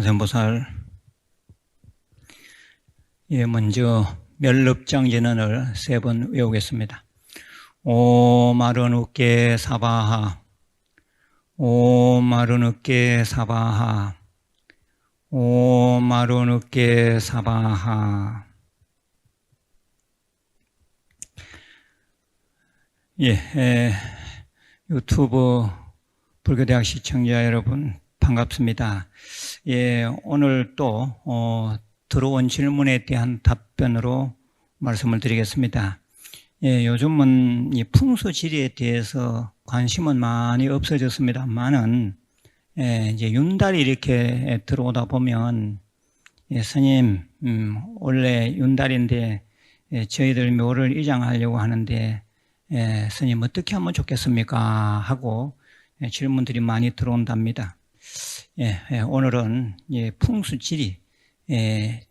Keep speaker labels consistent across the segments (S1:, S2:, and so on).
S1: 관세음보살 예, 먼저 멸릅장진언을 세 번 외우겠습니다. 오 마른 웃게 사바하. 오 마른 웃게 사바하. 오 마른 웃게 사바하. 예, 에, 유튜브 불교대학 시청자 여러분 반갑습니다. 예, 오늘 또 어, 들어온 질문에 대한 답변으로 말씀을 드리겠습니다. 예, 요즘은 이 풍수지리에 대해서 관심은 많이 없어졌습니다만은 예, 이제 윤달이 이렇게 들어오다 보면 예, 스님 음, 원래 윤달인데 예, 저희들 묘를 이장하려고 하는데 예, 스님 어떻게 하면 좋겠습니까? 하고 예, 질문들이 많이 들어온답니다. 예, 예, 오늘은 예, 풍수지리, 예,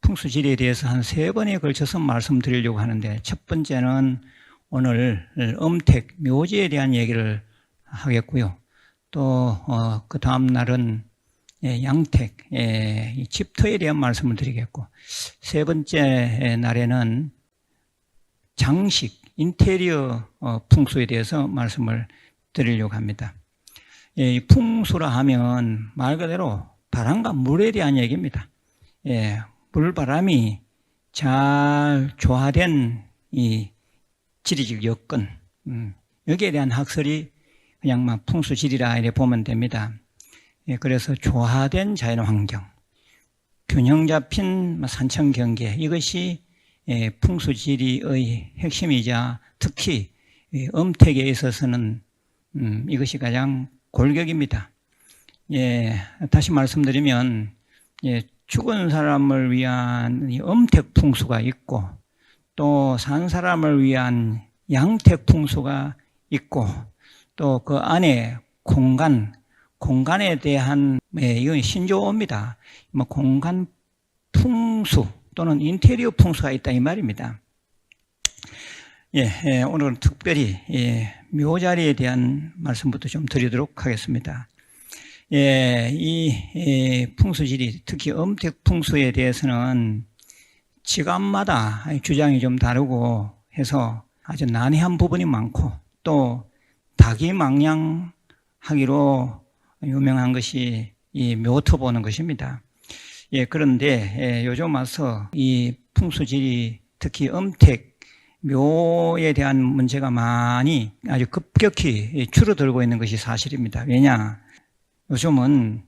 S1: 풍수지리에 대해서 한 세 번에 걸쳐서 말씀드리려고 하는데 첫 번째는 오늘 음택, 묘지에 대한 얘기를 하겠고요. 또그 다음 날은 예, 양택, 예, 이 집터에 대한 말씀을 드리겠고 세 번째 날에는 장식, 인테리어 어, 풍수에 대해서 말씀을 드리려고 합니다. 예, 이 풍수라 하면 말 그대로 바람과 물에 대한 얘기입니다. 예, 물바람이 잘 조화된 이 지리적 여건, 음, 여기에 대한 학설이 그냥 막 풍수지리라 이렇게 보면 됩니다. 예, 그래서 조화된 자연 환경, 균형 잡힌 산청 경계, 이것이 예, 풍수지리의 핵심이자 특히 음택에 있어서는 음, 이것이 가장 골격입니다. 예, 다시 말씀드리면 예, 죽은 사람을 위한 음택 풍수가 있고 또 산 사람을 위한 양택 풍수가 있고 또 그 안에 공간 공간에 대한 예, 이건 신조어입니다. 뭐 공간 풍수 또는 인테리어 풍수가 있다 이 말입니다. 예, 예 오늘은 특별히 예, 묘자리에 대한 말씀부터 좀 드리도록 하겠습니다. 예, 이, 이 풍수지리, 특히 음택 풍수에 대해서는 지갑마다 주장이 좀 다르고 해서 아주 난해한 부분이 많고 또 다기망량하기로 유명한 것이 이 묘터 보는 것입니다. 예, 그런데 예, 요즘 와서 이 풍수지리 특히 음택 묘에 대한 문제가 많이 아주 급격히 줄어들고 있는 것이 사실입니다. 왜냐? 요즘은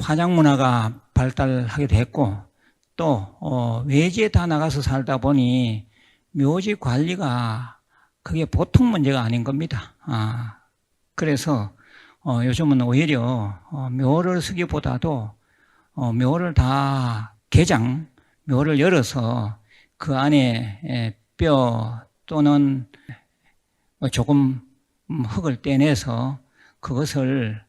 S1: 화장 문화가 발달하게 됐고 또 어, 외지에 다 나가서 살다 보니 묘지 관리가 그게 보통 문제가 아닌 겁니다. 아, 그래서 어, 요즘은 오히려 어, 묘를 쓰기보다도 어, 묘를 다 개장, 묘를 열어서 그 안에 뼈 또는 뭐 조금 흙을 떼내서 그것을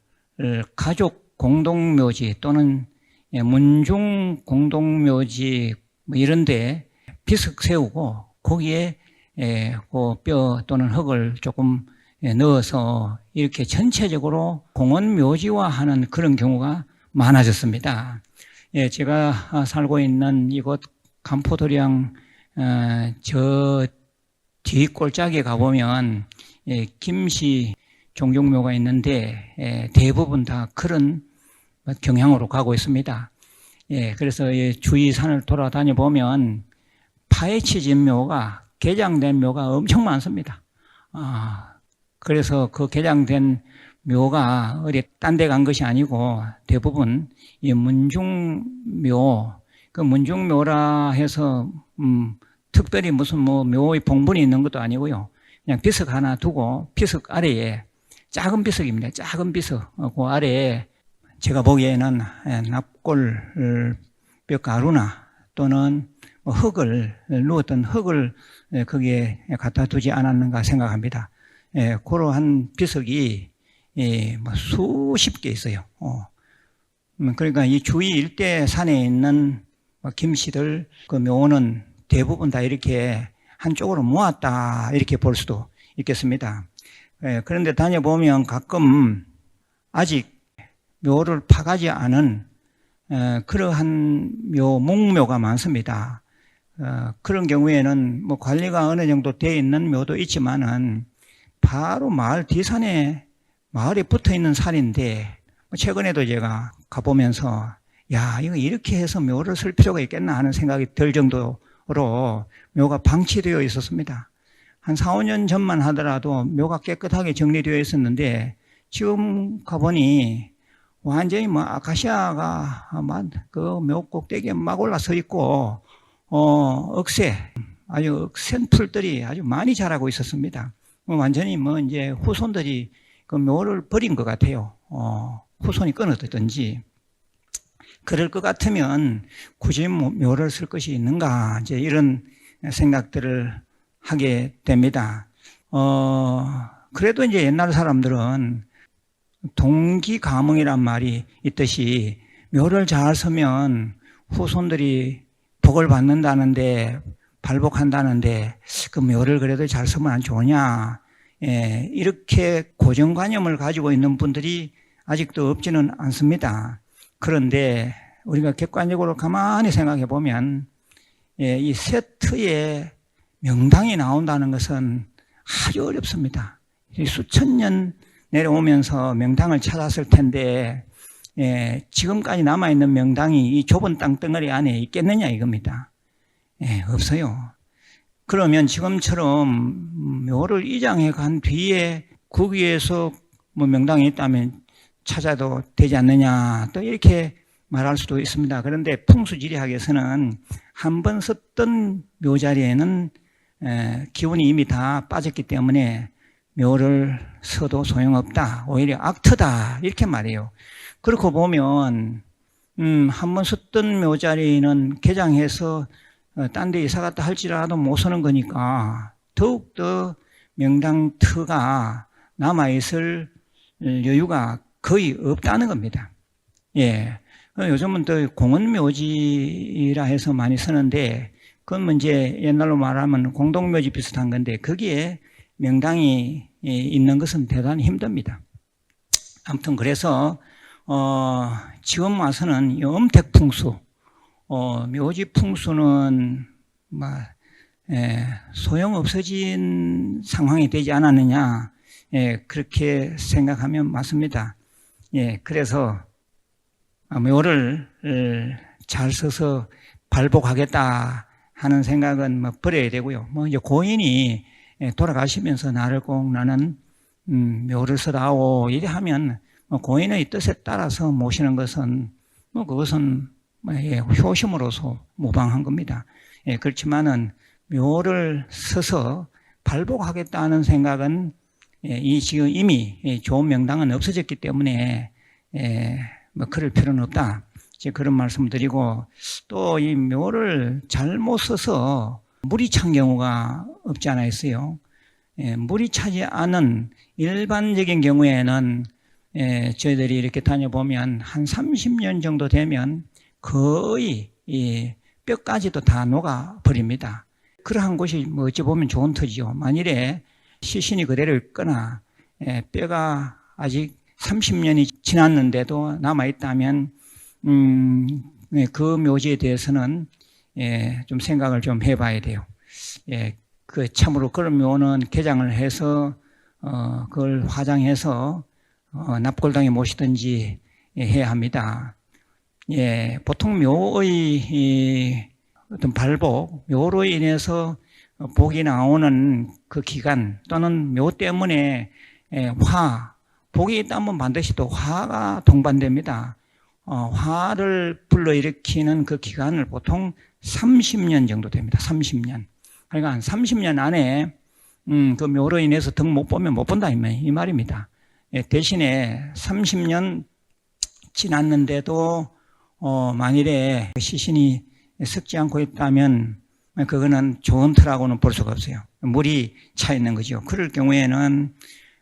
S1: 가족 공동묘지 또는 문중 공동묘지 뭐 이런데 비석 세우고 거기에 그 뼈 또는 흙을 조금 넣어서 이렇게 전체적으로 공원 묘지화하는 그런 경우가 많아졌습니다. 예, 제가 살고 있는 이곳 간포도량 어, 저 뒷골짜기에 가보면 예, 김씨 종종묘가 있는데 예, 대부분 다 그런 경향으로 가고 있습니다. 예, 그래서 주위 산을 돌아다녀 보면 파헤치진 묘가 개장된 묘가 엄청 많습니다. 아, 그래서 그 개장된 묘가 어디 딴 데 간 것이 아니고 대부분 이 문중묘, 그 문중묘라 해서 음, 특별히 무슨 뭐 묘의 봉분이 있는 것도 아니고요. 그냥 비석 하나 두고 비석 아래에 작은 비석입니다. 작은 비석 어, 그 아래에 제가 보기에는 예, 납골 뼈 가루나 또는 뭐 흙을 누웠던 흙을 예, 거기에 갖다 두지 않았는가 생각합니다. 예, 그러한 비석이 예, 뭐 수십 개 있어요. 어. 음, 그러니까 이 주위 일대 산에 있는 뭐 김씨들 그 묘는 대부분 다 이렇게 한쪽으로 모았다 이렇게 볼 수도 있겠습니다. 예, 그런데 다녀보면 가끔 아직 묘를 파가지 않은 어, 그러한 묘 목묘가 많습니다. 어, 그런 경우에는 뭐 관리가 어느 정도 되어 있는 묘도 있지만은 바로 마을 뒤산에 마을에 붙어 있는 산인데 뭐 최근에도 제가 가보면서 야 이거 이렇게 해서 묘를 쓸 필요가 있겠나 하는 생각이 들 정도로 묘가 방치되어 있었습니다. 한 4, 5년 전만 하더라도 묘가 깨끗하게 정리되어 있었는데 지금 가보니 완전히 뭐 아카시아가 그묘 꼭대기에 막 올라서 있고 어 억새 아주 억센 풀들이 아주 많이 자라고 있었습니다. 뭐 완전히 뭐 이제 후손들이 그 묘를 버린 것 같아요. 어, 후손이 끊어졌든지 그럴 것 같으면 굳이 뭐 묘를 쓸 것이 있는가 이제 이런 생각들을 하게 됩니다. 어, 그래도 이제 옛날 사람들은 동기 가몽이란 말이 있듯이 묘를 잘 서면 후손들이 복을 받는다는데 발복한다는데 그 묘를 그래도 잘 서면 안 좋으냐 예, 이렇게 고정관념을 가지고 있는 분들이 아직도 없지는 않습니다. 그런데 우리가 객관적으로 가만히 생각해 보면 예, 이 세트에 명당이 나온다는 것은 아주 어렵습니다. 수천 년 내려오면서 명당을 찾았을 텐데 예, 지금까지 남아있는 명당이 이 좁은 땅덩어리 안에 있겠느냐 이겁니다. 예, 없어요. 그러면 지금처럼 묘를 이장해 간 뒤에 거기에서 뭐 명당이 있다면 찾아도 되지 않느냐 또 이렇게 말할 수도 있습니다. 그런데 풍수지리학에서는 한번 썼던 묘자리에는 기운이 이미 다 빠졌기 때문에 묘를 써도 소용없다. 오히려 악트다. 이렇게 말해요. 그렇고 보면 음, 한번 썼던 묘자리는 개장해서 어, 딴데 이사 갔다 할지라도 못 서는 거니까 더욱더 명당 터가 남아있을 여유가 거의 없다는 겁니다. 예. 어, 요즘은 또 공원묘지라 해서 많이 쓰는데 그건 뭐 이제 옛날로 말하면 공동묘지 비슷한 건데 거기에 명당이 있는 것은 대단히 힘듭니다. 아무튼 그래서 어, 지금 와서는 염택풍수 어, 묘지 풍수는 뭐, 예, 소용 없어진 상황이 되지 않았느냐 예, 그렇게 생각하면 맞습니다. 예, 그래서 묘를 잘 써서 발복하겠다 하는 생각은 뭐 버려야 되고요. 뭐 이제 고인이 예, 돌아가시면서 나를 꼭 나는 음, 묘를 써다오 이래 하면 뭐 고인의 뜻에 따라서 모시는 것은 뭐 그것은 뭐, 예, 효심으로서 무방한 겁니다. 예, 그렇지만은 묘를 서서 발복하겠다는 생각은 예, 이 지금 이미 좋은 명당은 없어졌기 때문에 예, 뭐 그럴 필요는 없다. 이제 그런 말씀 드리고 또 이 묘를 잘못 써서 물이 찬 경우가 없지 않아 있어요. 예, 물이 차지 않은 일반적인 경우에는 예, 저희들이 이렇게 다녀보면 한 30년 정도 되면 거의 이 뼈까지도 다 녹아 버립니다. 그러한 곳이 뭐 어찌 보면 좋은 터지요. 만일에 시신이 그대로 있거나 예, 뼈가 아직 30년이 지났는데도 남아 있다면 음, 예, 그 묘지에 대해서는 예, 좀 생각을 좀 해봐야 돼요. 예, 그 참으로 그런 묘는 개장을 해서 어, 그걸 화장해서 어, 납골당에 모시든지 해야 합니다. 예, 보통 묘의 이 어떤 발복, 묘로 인해서 복이 나오는 그 기간 또는 묘 때문에 예, 화, 복이 있다면 반드시 또 화가 동반됩니다. 어, 화를 불러일으키는 그 기간을 보통 30년 정도 됩니다. 30년. 그러니까 한 30년 안에 음, 그 묘로 인해서 등 못 보면 못 본다 이 말입니다. 예, 대신에 30년 지났는데도 어, 만일에 시신이 썩지 않고 있다면 그거는 좋은 터라고는 볼 수가 없어요. 물이 차 있는 거죠. 그럴 경우에는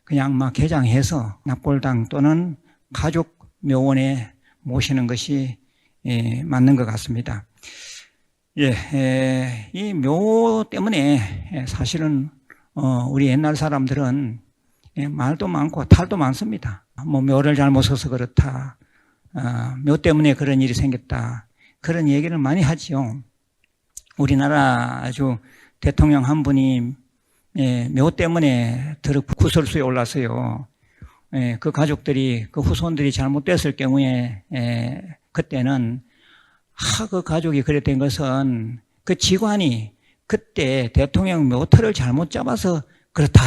S1: 그냥 막 개장해서 납골당 또는 가족 묘원에 모시는 것이 예, 맞는 것 같습니다. 예, 이 묘 때문에 사실은 어, 우리 옛날 사람들은 예, 말도 많고 탈도 많습니다. 뭐 묘를 잘못 써서 그렇다. 어, 묘 때문에 그런 일이 생겼다. 그런 얘기를 많이 하지요. 우리나라 아주 대통령 한 분이 예, 묘 때문에 들어 구설수에 올랐어요. 예, 그 가족들이 그 후손들이 잘못됐을 경우에 예, 그때는 하, 그 가족이 된 것은 그 직관이 그때 대통령 묘터를 잘못 잡아서 그렇다.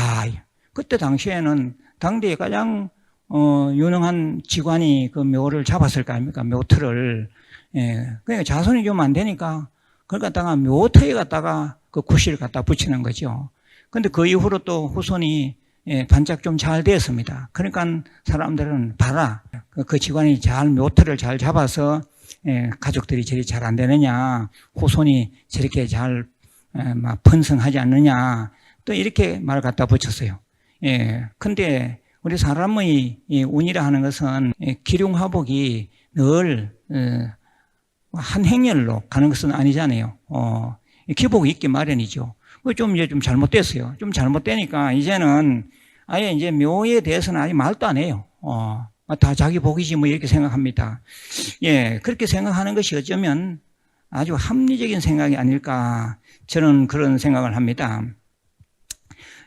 S1: 그때 당시에는 당대에 가장 어, 유능한 직관이 그 묘를 잡았을 거 아닙니까? 묘터를. 예, 그러니까 자손이 좀 안 되니까 그걸 갖다가 묘터에 갖다가 그 구실을 갖다 붙이는 거죠. 근데 그 이후로 또 후손이 예, 반짝 좀 잘 되었습니다. 그러니까 사람들은 봐라. 그, 그 직관이 잘 묘터를 잘 잡아서 예, 가족들이 저리 잘 안 되느냐, 후손이 저렇게 잘 에, 막 번성하지 않느냐, 또 이렇게 말 갖다 붙였어요. 예, 근데 우리 사람의 이 운이라 하는 것은 예, 기륭화복이 늘 어, 한 행렬로 가는 것은 아니잖아요. 어, 기복이 있기 마련이죠. 그좀 이제 좀 잘못됐어요. 좀 잘못되니까 이제는 아예 이제 묘에 대해서는 아예 말도 안 해요. 어, 다 자기 복이지 뭐 이렇게 생각합니다. 예, 그렇게 생각하는 것이 어쩌면 아주 합리적인 생각이 아닐까 저는 그런 생각을 합니다.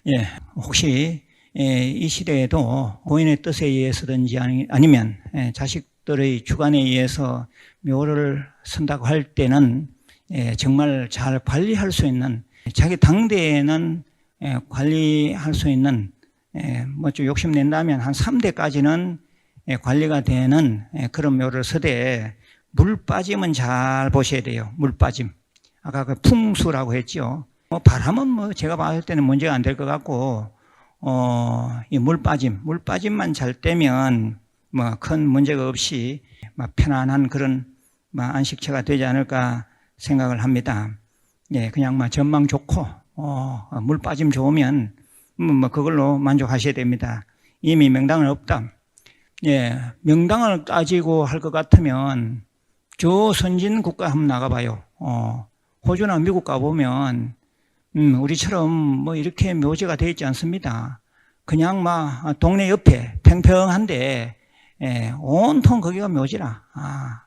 S1: 예, 혹시 예, 이 시대에도 고인의 뜻에 의해서든지 아니, 아니면 예, 자식들의 주관에 의해서 묘를 쓴다고 할 때는 예, 정말 잘 관리할 수 있는 자기 당대에는 예, 관리할 수 있는 예, 뭐좀 욕심 낸다면 한 3대까지는 예, 관리가 되는 예, 그런 묘를 서대 물 빠짐은 잘 보셔야 돼요. 물 빠짐. 아까 그 풍수라고 했죠. 뭐 바람은 뭐 제가 봤을 때는 문제가 안 될 것 같고 어, 이 물 빠짐, 물 빠짐만 잘 떼면 뭐 큰 문제가 없이 막 편안한 그런 막 안식처가 되지 않을까 생각을 합니다. 예, 그냥 막 전망 좋고 어, 물 빠짐 좋으면 뭐, 뭐 그걸로 만족하셔야 됩니다. 이미 명당은 없다. 예, 명당을 따지고 할 것 같으면 저 선진 국가 한번 나가봐요. 어, 호주나 미국 가보면 음, 우리처럼 뭐 이렇게 묘지가 되어 있지 않습니다. 그냥 막 동네 옆에 팽팽한데 예, 온통 거기가 묘지라. 아,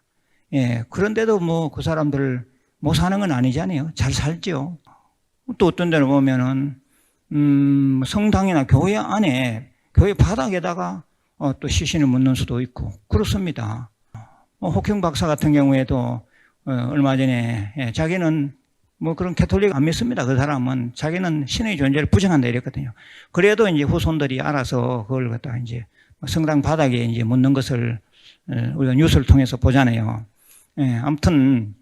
S1: 예, 그런데도 뭐 그 사람들 못 사는 건 아니잖아요. 잘 살죠. 또 어떤 데를 보면은 음, 성당이나 교회 안에 교회 바닥에다가 어, 또 시신을 묻는 수도 있고 그렇습니다. 어, 혹형 박사 같은 경우에도 어, 얼마 전에 예, 자기는 뭐 그런 캐톨릭 안 믿습니다. 그 사람은 자기는 신의 존재를 부정한다 이랬거든요. 그래도 이제 후손들이 알아서 그걸 갖다 이제 성당 바닥에 이제 묻는 것을 어, 우리가 뉴스를 통해서 보잖아요. 예, 아무튼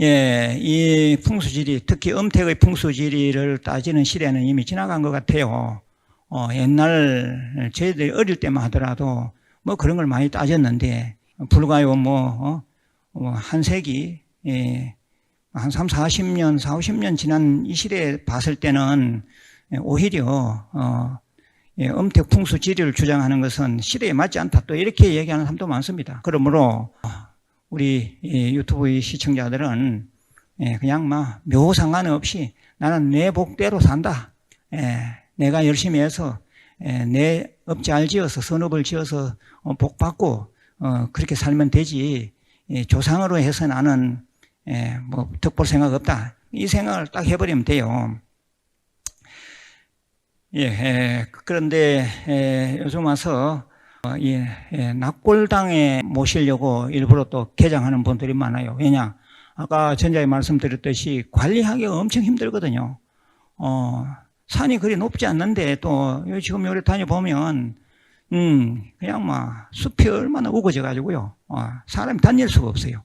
S1: 예, 이 풍수지리, 특히 음택의 풍수지리를 따지는 시대는 이미 지나간 것 같아요. 어, 옛날 저희들이 어릴 때만 하더라도 뭐 그런 걸 많이 따졌는데 불과요 뭐, 어, 뭐한 세기, 예, 한 3, 40년, 4, 50년 지난 이 시대에 봤을 때는 오히려 어, 예, 음택 풍수 지리를 주장하는 것은 시대에 맞지 않다. 또 이렇게 얘기하는 사람도 많습니다. 그러므로 우리 유튜브 시청자들은 예, 그냥 막 묘 상관 없이 나는 내 복대로 산다. 예, 내가 열심히 해서 예, 내업 잘 지어서 선업을 지어서 어, 복 받고 어, 그렇게 살면 되지. 조상으로 해서 나는 뭐 득볼 생각 없다. 이 생각을 딱 해버리면 돼요. 예, 그런데 요즘 와서 어, 예, 예, 낙골당에 모시려고 일부러 또 개장하는 분들이 많아요. 왜냐? 아까 전자에 말씀드렸듯이 관리하기가 엄청 힘들거든요. 어, 산이 그리 높지 않는데 또 지금 요리 다녀보면 음, 그냥 막 숲이 얼마나 우거져 가지고요. 어, 사람이 다닐 수가 없어요.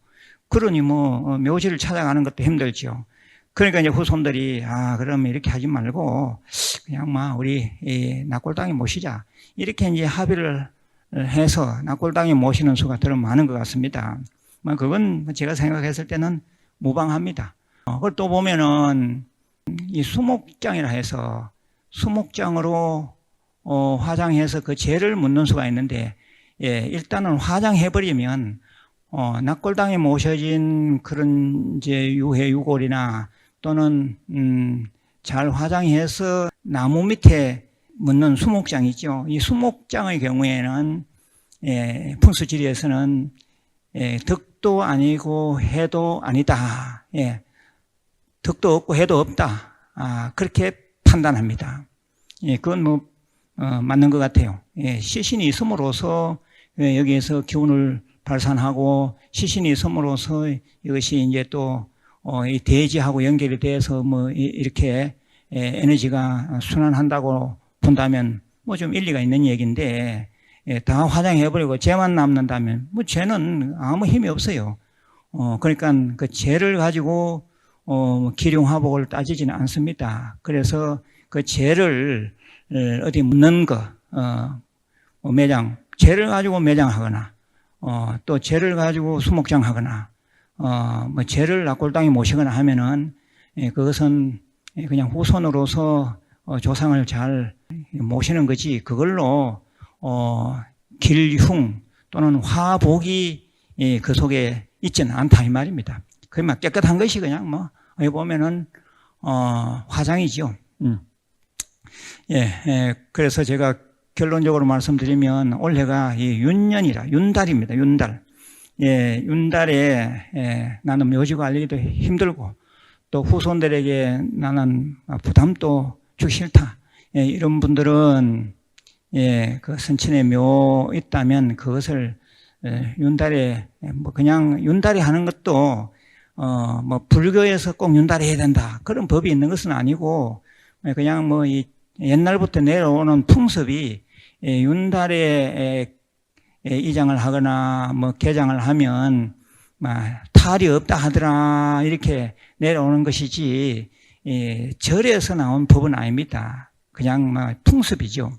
S1: 그러니 뭐 어, 묘지를 찾아가는 것도 힘들죠. 그러니까 이제 후손들이 아 그러면 이렇게 하지 말고 그냥 막 우리 이 낙골당에 모시자 이렇게 이제 합의를 해서 낙골당에 모시는 수가 더 많은 것 같습니다. 뭐 그건 제가 생각했을 때는 무방합니다. 어, 그걸 또 보면은 이 수목장이라 해서 수목장으로 어, 화장해서 그 죄를 묻는 수가 있는데 예, 일단은 화장해버리면 어, 낙골당에 모셔진 그런 이제 유해 유골이나 또는 음, 잘 화장해서 나무 밑에 묻는 수목장 있죠. 이 수목장의 경우에는 예, 풍수지리에서는 예, 덕도 아니고 해도 아니다. 예, 덕도 없고 해도 없다. 아, 그렇게 판단합니다. 예, 그건 뭐 어, 맞는 것 같아요. 예, 시신이 있음으로써 예, 여기에서 기운을 발산하고 시신이 있음으로써 이것이 이제 또 어, 이 대지하고 연결이 돼서 뭐 이- 이렇게 예, 에너지가 순환한다고 본다면 뭐 좀 일리가 있는 얘기인데 예, 다 화장해버리고 죄만 남는다면 뭐 죄는 아무 힘이 없어요. 어, 그러니까 그 죄를 가지고 어, 기룡화복을 따지지는 않습니다. 그래서 그 죄를 어, 어디 묻는 거, 어, 뭐 매장, 죄를 가지고 매장하거나, 어, 또 죄를 가지고 수목장하거나, 어, 뭐 죄를 낙골당에 모시거나 하면은 예, 그것은 그냥 후손으로서 어, 조상을 잘 모시는 거지 그걸로 어, 길흉 또는 화복이 예, 그 속에 있지는 않다 이 말입니다. 그막 깨끗한 것이 그냥 뭐 여기 보면은 어, 화장이지요. 음. 예, 예, 그래서 제가 결론적으로 말씀드리면 올해가 이 윤년이라 윤달입니다. 윤달. 예, 윤달에 예, 나는 묘지가 알리기도 힘들고 또 후손들에게 나는 부담도 주기 싫다. 예, 이런 분들은 예, 그 선친의 묘 있다면 그것을 예, 윤달에 예, 뭐 그냥 윤달에 하는 것도 어, 뭐 불교에서 꼭 윤달에 해야 된다 그런 법이 있는 것은 아니고 예, 그냥 뭐 이 옛날부터 내려오는 풍습이 예, 윤달에 예, 예, 이장을 하거나 뭐 개장을 하면 막 탈이 없다 하더라 이렇게 내려오는 것이지 예, 절에서 나온 법은 아닙니다. 그냥 막 풍습이죠.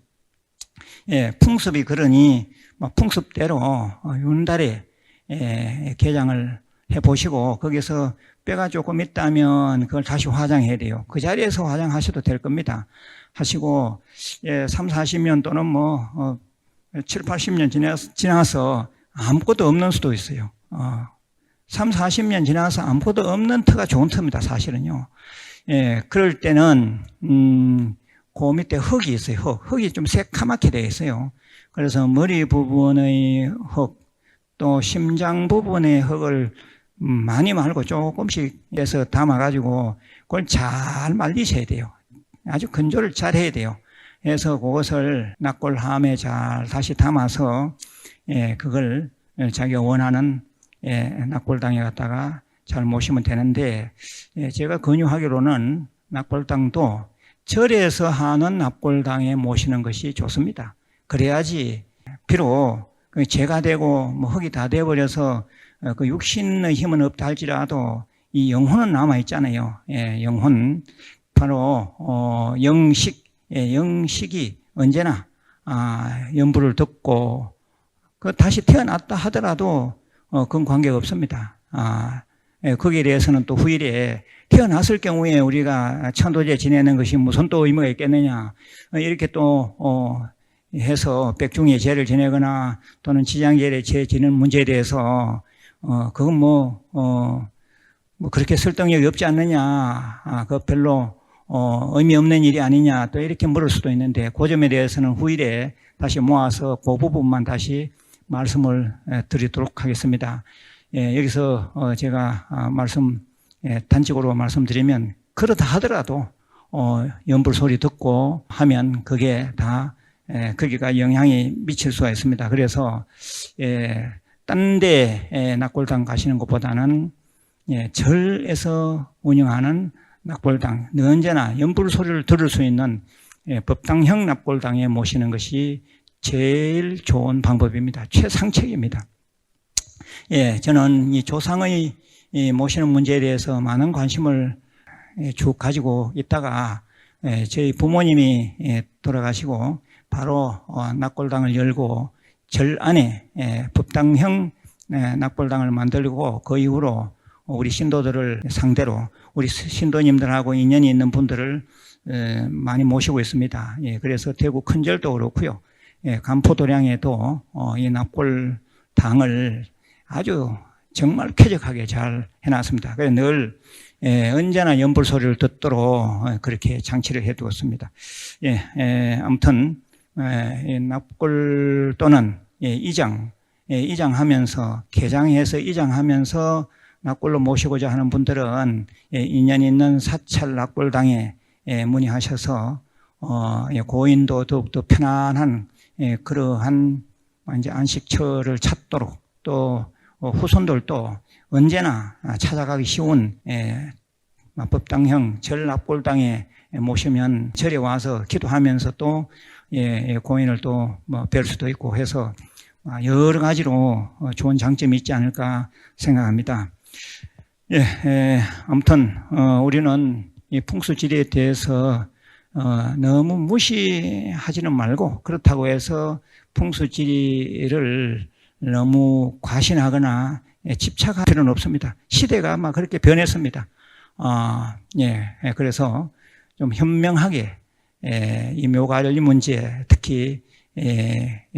S1: 예, 풍습이 그러니 막 풍습대로 어, 윤달에 예, 개장을 해 보시고 거기서 뼈가 조금 있다면 그걸 다시 화장해야 돼요. 그 자리에서 화장하셔도 될 겁니다. 하시고 예, 3, 40년 또는 뭐 어, 7, 80년 지나서, 지나서 아무것도 없는 수도 있어요. 어, 3, 40년 지나서 아무것도 없는 터가 좋은 터입니다, 사실은요. 예, 그럴 때는, 음, 그 밑에 흙이 있어요, 흙. 흙이 좀 새카맣게 되어 있어요. 그래서 머리 부분의 흙, 또 심장 부분의 흙을 음, 많이 말고 조금씩 해서 담아가지고 그걸 잘 말리셔야 돼요. 아주 건조를 잘 해야 돼요. 해서 그것을 낙골함에 잘 다시 담아서 예, 그걸 자기가 원하는 예, 낙골당에 갖다가 잘 모시면 되는데 예, 제가 권유하기로는 낙골당도 절에서 하는 낙골당에 모시는 것이 좋습니다. 그래야지 비록 그 죄가 되고 뭐 흙이 다 되어버려서 어, 그 육신의 힘은 없다 할지라도 이 영혼은 남아 있잖아요. 예, 영혼 바로 어, 영식 예, 영식이 언제나 아, 연부를 듣고 그 다시 태어났다 하더라도 어, 그건 관계가 없습니다. 아, 예, 거기에 대해서는 또 후일에 태어났을 경우에 우리가 천도제 지내는 것이 무슨 또 의미가 있겠느냐 어, 이렇게 또 어, 해서 백중의 죄를 지내거나 또는 지장제의 죄 지는 문제에 대해서 어, 그건 뭐, 어, 뭐 그렇게 설득력이 없지 않느냐 아, 그 별로 어, 의미 없는 일이 아니냐 또 이렇게 물을 수도 있는데 그 점에 대해서는 후일에 다시 모아서 그 부분만 다시 말씀을 에, 드리도록 하겠습니다. 예, 여기서 어, 제가 아, 말씀 예, 단적으로 말씀드리면 그러다 하더라도 어, 연불 소리 듣고 하면 그게 다 예, 거기가 영향이 미칠 수가 있습니다. 그래서 예, 딴데 낙골당 가시는 것보다는 예, 절에서 운영하는 납골당, 언제나 연불 소리를 들을 수 있는 예, 법당형 납골당에 모시는 것이 제일 좋은 방법입니다. 최상책입니다. 예, 저는 이 조상의 이 모시는 문제에 대해서 많은 관심을 예, 쭉 가지고 있다가 예, 저희 부모님이 예, 돌아가시고 바로 어, 납골당을 열고 절 안에 예, 법당형 예, 납골당을 만들고 그 이후로 우리 신도들을 상대로 우리 신도님들하고 인연이 있는 분들을 에, 많이 모시고 있습니다. 예, 그래서 대구 큰절도 그렇고요. 예, 간포도량에도 어, 이 납골 당을 아주 정말 쾌적하게 잘 해놨습니다. 그래서 늘 예, 언제나 연불 소리를 듣도록 어, 그렇게 장치를 해두었습니다. 예, 예, 아무튼 예, 이 납골 또는 예, 이장, 예, 이장하면서 개장해서 이장하면서 납골로 모시고자 하는 분들은 예, 인연 있는 사찰 납골당에 예, 문의하셔서 어, 예, 고인도 더욱더 편안한 예, 그러한 이제 안식처를 찾도록 또 어, 후손들도 언제나 찾아가기 쉬운 예, 법당형 절납골당에 모시면 절에 와서 기도하면서 또 예, 예, 고인을 또뭐뵐 수도 있고 해서 아, 여러 가지로 어, 좋은 장점이 있지 않을까 생각합니다. 예, 예, 아무튼 어, 우리는 이 풍수지리에 대해서 어, 너무 무시하지는 말고 그렇다고 해서 풍수지리를 너무 과신하거나 예, 집착할 필요는 없습니다. 시대가 막 그렇게 변했습니다. 아, 예, 예, 그래서 좀 현명하게 예, 이 묘관리 문제, 특히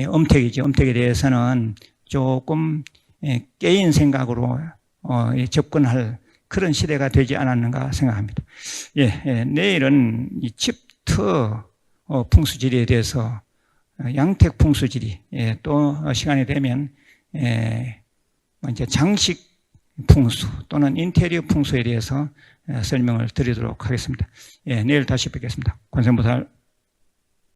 S1: 엄택이죠. 엄택에 대해서는 조금 예, 깨인 생각으로 어, 예, 접근할 그런 시대가 되지 않았는가 생각합니다. 예, 예, 내일은 이 칩터 어, 풍수지리에 대해서 어, 양택 풍수지리 예, 또 시간이 되면 예, 이제 장식 풍수 또는 인테리어 풍수에 대해서 예, 설명을 드리도록 하겠습니다. 예, 내일 다시 뵙겠습니다. 관세음보살